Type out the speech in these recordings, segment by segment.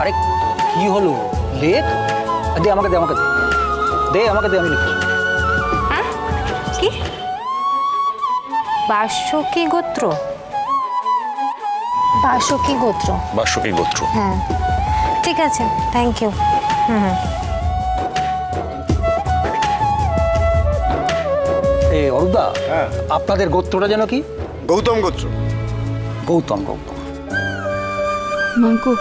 আরে কি হলো? লেখ দে আমাকে দে আমাকে দে। দে আমাকে দে আমি লিখছি। হ্যাঁ? কি? বাসকি গোত্র? বাসকি গোত্র? বাস্যকী গোত্র? হ্যাঁ। ঠিক আছে থ্যাংক ইউ হুম হুম। এ অরুদা আপনাদের গোত্রটা যেন কি? গৌতম গোত্র। গৌতম গৌতম মা গো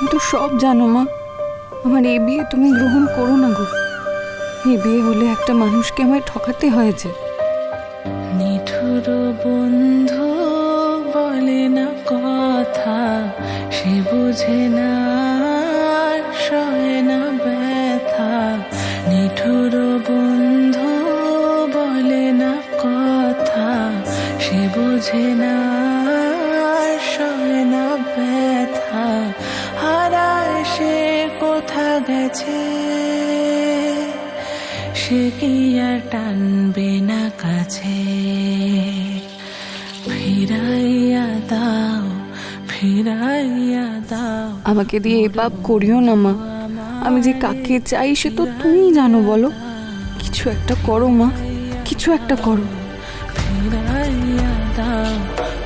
তুমি তো সব জানো, মা। আমার এ বিয়ে তুমি গ্রহণ করো না গো। এ বিয়ে হলে একটা মানুষকে আমায় ঠকাতে হয়েছে নিঠুর বন্ধু বলে না কথা, সে বুঝে না, সয় না ব্যথা। নিঠুর বন্ধু বলে না কথা, সে বুঝে না গেছে সে কি আর টানবে না কাছে? ফিরাইয়া দাও ফিরাইয়া দাও। আমাকে দিয়ে এ পাপ করিও না মা। আমি যে কাকে চাই সে তো তুমি জানো বলো। কিছু একটা করো মা। কিছু একটা করো। ফিরাইয়া দাও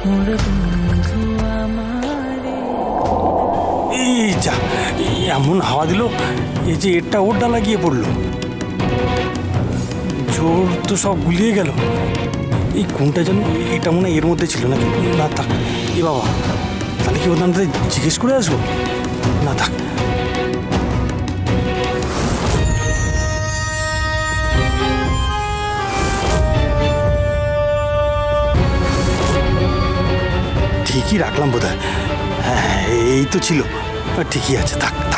মোর যা এমন হাওয়া দিল, এই যে এটা ওর ডালা গিয়ে পড়ল। জোর তো সব গুলিয়ে গেল। এই কোনটা যেন, এটা মনে এর মধ্যে ছিল নাকি? না থাক, এ বাবা, তাহলে কি ওদের জিজ্ঞেস করে আসব? না থাক। ঠিকই রাখলাম বোধ হ্যাঁ এই তো ছিল। ঠিকই আছে থাক।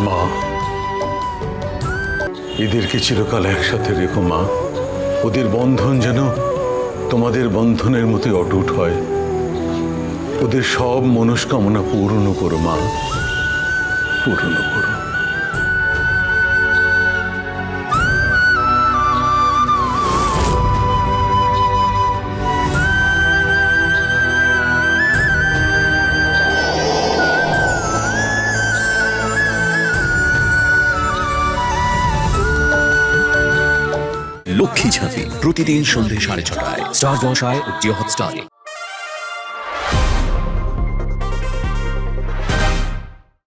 মা। এদেরকে চিরকাল একসাথে রেখো মা। ওদের বন্ধন যেন তোমাদের বন্ধনের মতোই অটুট হয়। ওদের সব মনস্কামনা পূর্ণ করো মা। পূর্ণ করো। লক্ষ্মী ঝাঁপি প্রতিদিন সন্ধে সাড়ে ছটায়। স্টার জলসায় ও জিও হটস্টারে।